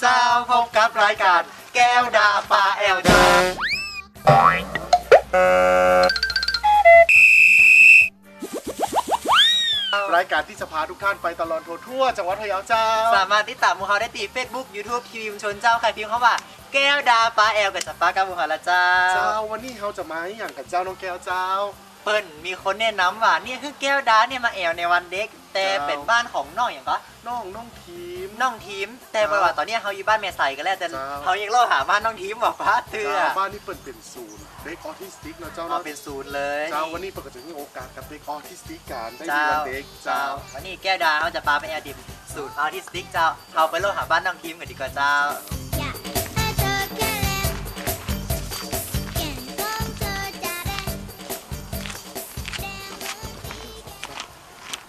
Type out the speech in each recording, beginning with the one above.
เจ้าพบกับรายการแก้วดาปลาแอลดา รายการที่จะพาทุกท่านไปตลอดทัวร์ทั่วจังหวัดพะเยาเจ้า สามารถติดตามมูเฮาได้ที่ Facebook YouTube ทีวีมวลชนเจ้าใครพิมพ์เข้าว่าแก้วดาปลาแอลกับจับปลากับมูเฮาละเจ้า เจ้าวันนี้เขาจะมาอย่างกับเจ้าน้องแก้วเจ้า เปิ้ลมีคนแนะนำว่าเนี่ยคือแก้วดาเนี่ยมาแอลในวันเด็ก แต่ครับ เป็นบ้านของน้องอย่างก็น้องน้องทีม น้องทีม แต่บอกว่าตอนเนี้ยเขาอยู่บ้านแม่ใสกันแล้วแต่ครับ เขายังเล่าหาบ้านน้องทีมบอกว่าเตือเจ้าบ้านนี้เปิดเป็นศูนย์เด็กออทิสติกเนาะเจ้าเอาเนาะเป็นศูนย์เลยเจ้าวันนี้ปกติมีโอกาสกับเด็กออทิสติกกันได้มีเจ้าวันเด็กเจ้า เจ้าวันนี้แก้วดาเขาจะพาไปแอลดิมสูตรออทิสติกเจ้าเขาไปเล่าหาบ้านน้องทีมกันดีกว่าเจ้า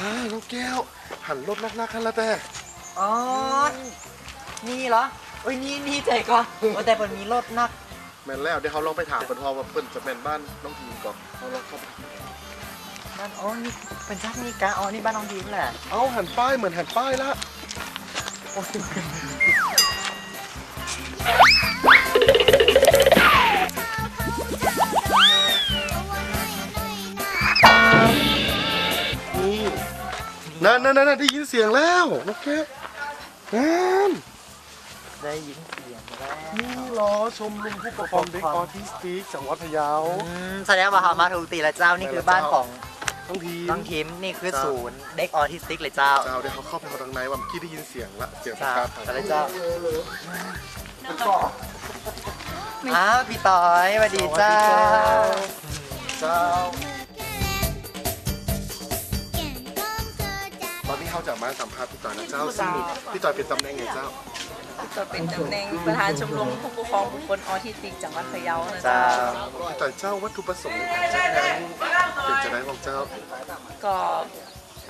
อ่าน้องแก้ว หันรถนักๆกันแล้วแต่อ๋อ นี่เหรอโอ้ยนี่นี่ใจก่อนว่าแต่มันมีรถนักแม่นแล้วเดี๋ยวเขาลองไปถามเปิดทอว่าเปิดจะเป็นบ้านน้องทีมก่อนเขาลองเข้าไปบ้านอ๋อนี่เป็นจักนี่กาอ๋อนี่บ้านน้องทีมแหละ เอาหันป้ายเหมือนหันป้ายละโอ้ย นั่นนั่นนั่นได้ยินเสียงแล้วน้องแก้วนั่นได้ยินเสียงแล้วนี่เหรอชมรมผู้ปกครองเด็กออทิสติกจังหวัดพะเยาอืมแสดงว่าเขามาถูกตีแล้วเจ้านี่คือบ้านของน้องทีมน้องทีมนี่คือศูนย์เด็กออทิสติกเลยเจ้า เจ้าเดี๋ยวเขาเข้าไปทางในว่าเมื่อกี้ได้ยินเสียงละเสียงประเจ้ากาศแต่ละเจ้าอ้าวพี่ต้อยสวัสดีเจ้าเจ้าาจะมาสัมภาษณ์พี่ต่อยนะเจ้าซึ่งพี่ต่อยเป็นตำแหน่งไงเจ้าก็เป็นตำแหน่งประธานชมรมผู้ปกครองบุคคลออทิสติกจังหวัดพะเยานะเจ้าจ๊ะพี่ต่อยเจ้าวัตถุประสงค์ในการจัดงานเป็นจะได้ของเจ้า ก็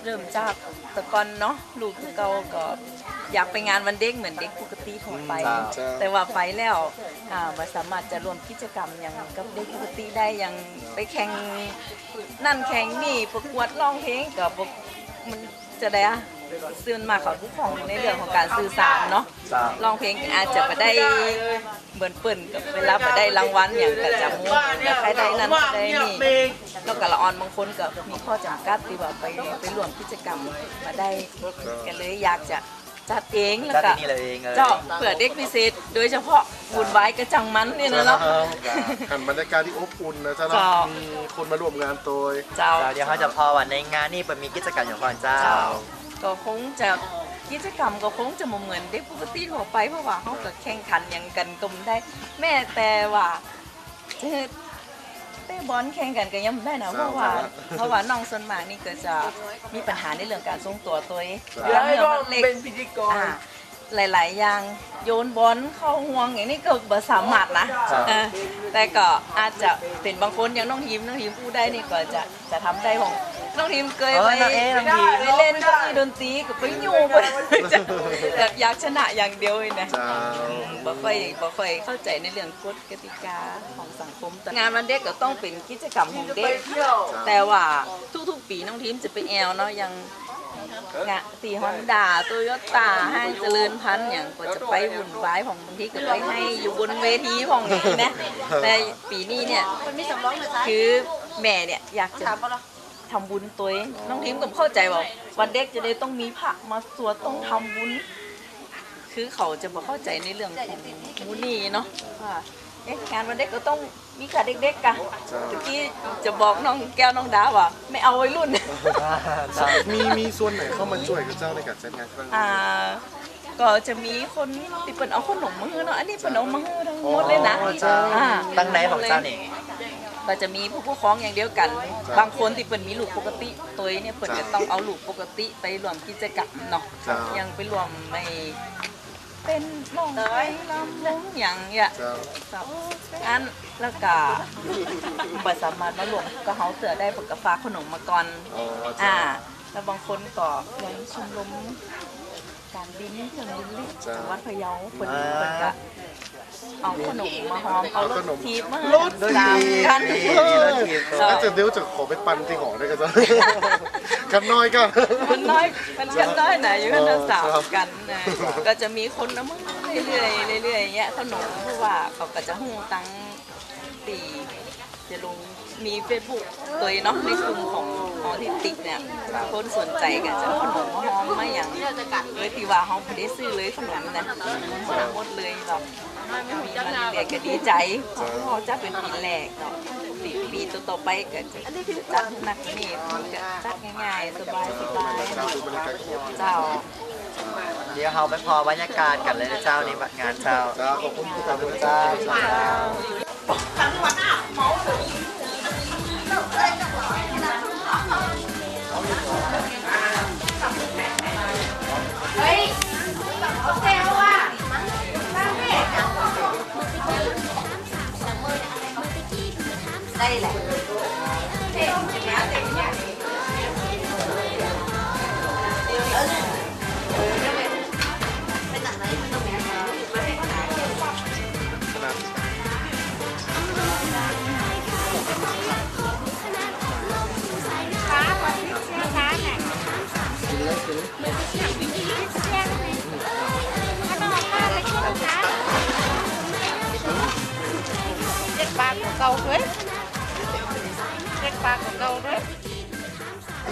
เริ่มจากแตะกอนเนาะลูกเก่าก็อยากไปงานวันเด็กเหมือนเด็กปกติของไปเจ้าแต่ว่าไปแล้วอ่าบ่สามารถจะรวมกิจกรรมอย่างกับเด็กปกติได้อย่างไปแข่งนั่นแข่งนี่ประกวดร้องเพลงกับมัน จะได้อะซึ่งมาเขาผู้ปกครองในเรื่องของการสื่อสารเนาะเจ้าร้องเพลงอาจจะไปได้เหมือนเปิ่นกับเวลาไปได้รางวัลอย่างกับจามูแล้วใครได้นั้นได้นี่แล้วก็ละออนบางคนก็มีข้อจำกัดที่ว่าไปไปร่วมกิจกรรมมาได้กันเลยอยากจะ จัดเองแล้วจัดก็ที่นี่เลยเองเลย เจาะเผื่อเด็กพิเศษ โดยเฉพาะบุญไว้กระจังมันเนี่ยนะเนาะ หันบรรยากาศที่อบอุ่นนะเจ้าเจ้า มีคนมาร่วมงานตัวเจ้าเจ้าเดี๋ยวเขาจะพอวันในงานนี่เป็นมีกิจกรรมอย่างก่อนเจ้าเจ้า ก็คงจะกิจกรรมก็คงจะบ่เหมือนเด็กปกติทั่วไปเพราะว่าเขาก็แข่งขันอย่างกันกลมได้ แม่แต่ว่าเอ่อ เตะบอลแข่งกันก็ยังบ่ได้นะเพราะว่าเพราะว่าน้องส่วนมากนี่ก็จะมีปัญหาในเรื่องการทรงตัวตัวเองเรื่องเรื่องเล็กเป็นพิธีกรหลาย ๆ อย่างโยนบอลเข้าห่วงอย่างนี้ก็บ่สามารถนะเออแต่ก็อาจจะเป็นบางคนอย่างน้องทีมน้องทีมผู้ได้นี่ก็จะจะทำได้ของ น้องทีมเคยเอไปอน้องเอ๊ะน้องทีม ไปเล่นก็มีดนตรีก็ไปอยู่ไปแบบอยากชนะอย่างเดียวเลยนะ เจ้า บ่ค่อยบ่ค่อยเข้าใจในเรื่องกฎกติกาของสังคมแต่งานวันเด็กก็ต้องเป็นกิจกรรมของเด็ก แต่ว่าทุกๆปีน้องทีมจะไปแอลเนาะอย่างงะสีฮอนดาโตโยต้าห้างเจริญพันธุ์อย่างก็จะไปวุ่นวายของบางทีก็ไปให้อยู่บนเวทีของอย่างนี้นะ แต่ปีนี้เนี่ยคือแม่เนี่ยอยากจะ ทำบุญตัวเองน้องทีมก็เข้าใจว่าวันเด็กจะได้ต้องมีพระมาสวดต้องทำบุญ คือเขาจะบอกเข้าใจในเรื่องของมูนี่เนาะว่าเอ๊ะงานวันเด็กก็ต้องมีกับเด็กๆกันตะกี้จะบอกน้องแก้วน้องดาว่าไม่เอาวัยรุ่น มีมีส่วนไหนเข้ามาช่วยกับเจ้าในการจัดงานครั้งนี้ อ่าก็จะมีคนที่เป็นเอาขนมมาให้เนาะอันนี้เป็นเอามาให้ทั้งหมดเลยนะอ๋อเจ้าอ่าตั้งไหนของเจ้านี่ ก็จะมีผู้ปกครองอย่างเดียวกัน บางคนที่เป็นมีลูกปกติ ตัวเนี่ยเพิ่นจะต้องเอาลูกปกติไปรวมกิจกรรมเนาะเจ้ายังไปรวมในเป็นน้องไปลำวงอย่างเงี้ย เจ้า ครับอันแล้วก็บ่สามารถมารวมกับเฮาเสือได้เพวกกฝากขนมมาก่อนอ๋ออ่าเจ้าแล้วบางคนก็ยังชมรมการบินเครื่องบินลิจ้ะจังหวัดพะเยาเพิ่นเพิ่นก็ เอาขนมมาหอมเอารถทีบมาให้รถตามกันทีบอาจจะเดี๋ยวจะขอไปปั่นที่หอได้กันจ้ะกันน้อยกันมันน้อยมันกันน้อยนะอยู่กันทั้งสามครับกันนะก็จะมีคนเอามาให้เรื่อยๆเรื่อยๆอย่างเงี้ยขนมเพราะว่าเขาก็จะหูตั้งตีจะลงมีเฟซบุ๊กตัวเนาะในกลุ่มของออทิสติกเนี่ยคนสนใจกันจะเอาขนมมาหอมมาอย่างเลยตีว่าเขาไม่ได้ซื้อเลยขนมนะหมด เลยแบบมีมาเรียกก็ดีใจเพราะจะเป็นปีแรกเนาะปีปีต่อๆไปก็จะจัดหนักนี่มันก็จัดง่ายๆสบายสบายๆเจ้าเดี๋ยวเราไปพอบรรยากาศกันเลยนะเจ้าในงานเจ้าจ้าขอบคุณที่ขอบทำคุณให้เจ้าได้าทของเก่าด้วย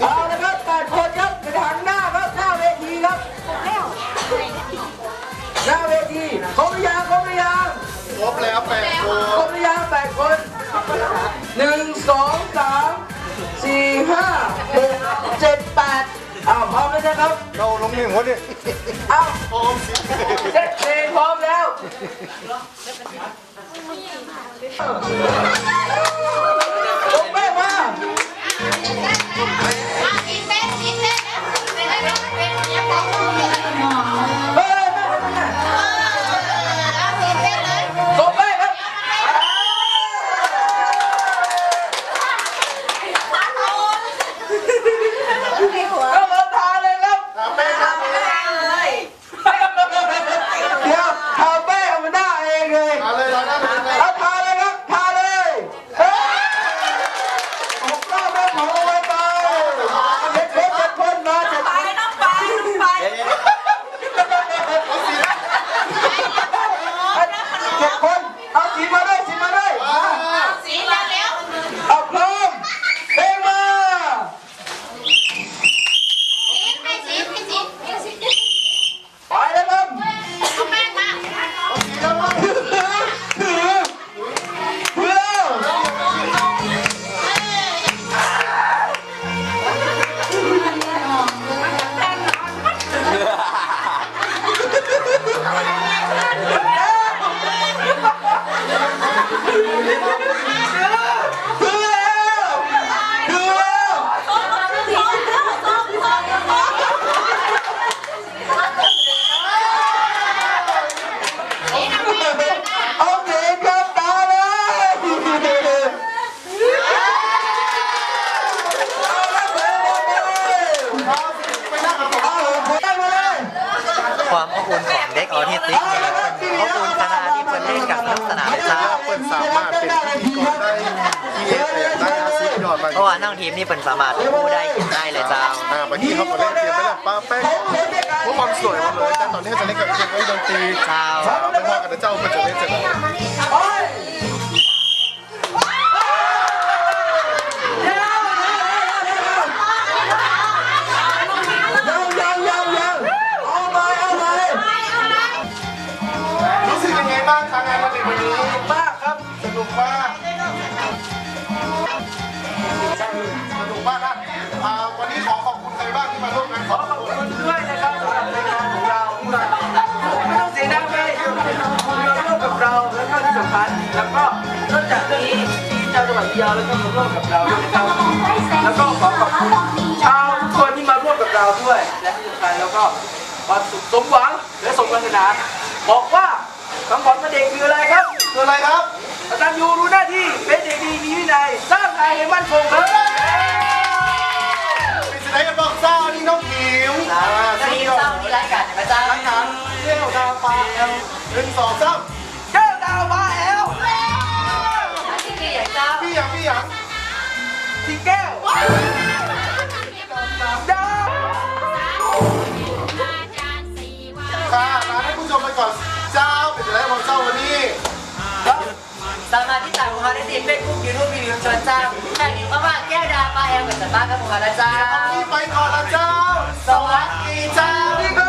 เอาละครับแปดคนครับกระถางหน้าครับหน้าเวทีครับหน้าเวทีครบหรือยังครบหรือยังครบแล้วแปดคนครบหรือยังแปดคนหนึ่งสองสามสี่ห้าหกเจ็ดแปดอ้าวพร้อมแล้วนะครับเราลงหนึ่งคนเนี่ยอ้าวพร้อมสิเจ็ดเพลงพร้อมแล้ว ทีมนี่เป็นสามารถกู้ได้เขียนได้เลยเจ้าอ่าเมื่อกี้เขาก็เล่นเกมไปแล้วป้าแป้งพวกความสวยหมดเลยแต่ตอนนี้จะเล่นกับเกมไอ้ดนตรีเจ้าไม่ว่ากันนะเจ้ามันจะเล่นเสร็จแล้ว มากนะอ่าวันนี้ขอขอบคุณใครบ้างที่มาร่วมงานขอขอบคุณด้วยนะครับสำหรับรายการของเราไม่ต้องเสียดายเลยคุณมาร่วมกับเราแล้วก็ที่สำคัญแล้วก็นอกจากนี้ที่เจ้าจังหวัดพะเยาแล้วก็มาร่วมกับเราด้วยนะครับแล้วก็ขอขอบคุณชาวทุกคนที่มาร่วมกับเราด้วยและที่สำคัญแล้วก็ความสุขสมหวังและสมปรารถนาบอกว่าคำขวัญเด็กคืออะไรครับคืออะไรครับกตัญญูรู้หน้าที่เป็นเด็กดีมีวินัยสร้างไทยให้มั่นคงครับ เป็นสิไหนบอกเจ้านี่น้องผิวอ่าวันสุดนี้ยอเจ้าดมีรายการไหมเจ้ารายการเที่ยวดาวฟ้าเอลหนึ่งสองสามแก้วดาวมาเอลพี่หยางพี่หยังสีแก้ว เราได้ที่เฟซบุ๊กยูทูบมีวีชุมชนเจ้าใครพิมพ์เข้ามาแก้วดาปลาแอมกับจับปลากับหัวละเจ้า ไปก่อนแล้วเจ้า สวัสดีเจ้า